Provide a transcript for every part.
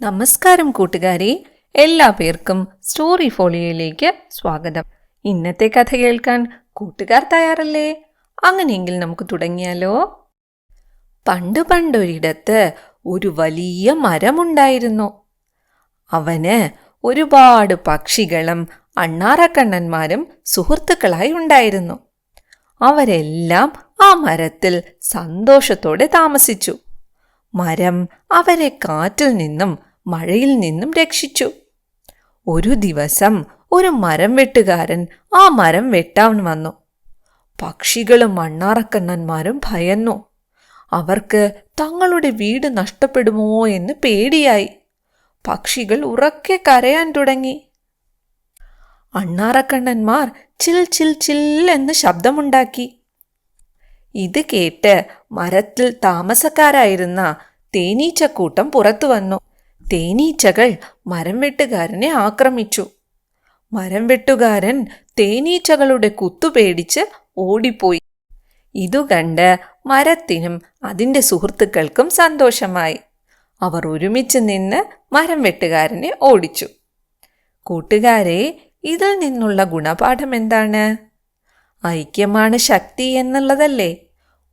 നമസ്കാരം കൂട്ടുകാരെ എല്ലാ പേർക്കും സ്റ്റോറി ഫോളിയോയിലേക്ക് സ്വാഗതം. ഇന്നത്തെ കഥ കേൾക്കാൻ കൂട്ടുകാർ തയ്യാറല്ലേ? അങ്ങനെയെങ്കിൽ നമുക്ക് തുടങ്ങിയാലോ? പണ്ട് പണ്ടൊരിടത്ത് ഒരു വലിയ മരമുണ്ടായിരുന്നു. അവന് ഒരുപാട് പക്ഷികളും അണ്ണാറക്കണ്ണന്മാരും സുഹൃത്തുക്കളായി ഉണ്ടായിരുന്നു. അവരെല്ലാം ആ മരത്തിൽ സന്തോഷത്തോടെ താമസിച്ചു. മരം അവരെ കാറ്റിൽ നിന്നും മഴയിൽ നിന്നും രക്ഷിച്ചു. ഒരു ദിവസം ഒരു മരം വെട്ടുകാരൻ ആ മരം വെട്ടാൻ വന്നു. പക്ഷികളും മണ്ണാറക്കണ്ണന്മാരും ഭയന്നു. അവർക്ക് തങ്ങളുടെ വീട് നഷ്ടപ്പെടുമോ എന്ന് പേടിയായി. പക്ഷികൾ ഉറക്കെ കരയാൻ തുടങ്ങി. അണ്ണാറക്കണ്ണന്മാർ ചിൽ ചിൽ ചിൽ എന്ന് ശബ്ദമുണ്ടാക്കി. ഇത് കേട്ട് മരത്തിൽ താമസക്കാരായിരുന്ന തേനീച്ചക്കൂട്ടം പുറത്തു വന്നു. തേനീച്ചകൾ മരം വെട്ടുകാരനെ ആക്രമിച്ചു. മരം വെട്ടുകാരൻ തേനീച്ചകളുടെ കുത്തുപേടിച്ച് ഓടിപ്പോയി. ഇതുകണ്ട് മരത്തിനും അതിന്റെ സുഹൃത്തുക്കൾക്കും സന്തോഷമായി. അവർ ഒരുമിച്ച് നിന്ന് മരം വെട്ടുകാരനെ ഓടിച്ചു. കൂട്ടുകാരെ ഇതിൽ നിന്നുള്ള ഗുണപാഠം എന്താണ്? ഐക്യമാണ് ശക്തി എന്നുള്ളതല്ലേ?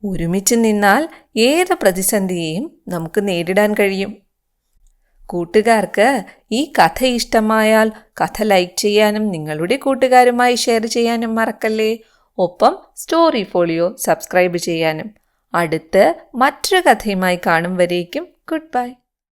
ഒരുമിച്ച് നിന്നാൽ ഏത് പ്രതിസന്ധിയെയും നമുക്ക് നേരിടാൻ കഴിയും. കൂട്ടുകാർക്ക് ഈ കഥ ഇഷ്ടമായാൽ കഥ ലൈക്ക് ചെയ്യാനും നിങ്ങളുടെ കൂട്ടുകാരുമായി ഷെയർ ചെയ്യാനും മറക്കല്ലേ. ഒപ്പം സ്റ്റോറി ഫോളിയോ സബ്സ്ക്രൈബ് ചെയ്യാനും. അടുത്ത് മറ്റൊരു കഥയുമായി കാണും വരേക്കും. Good bye.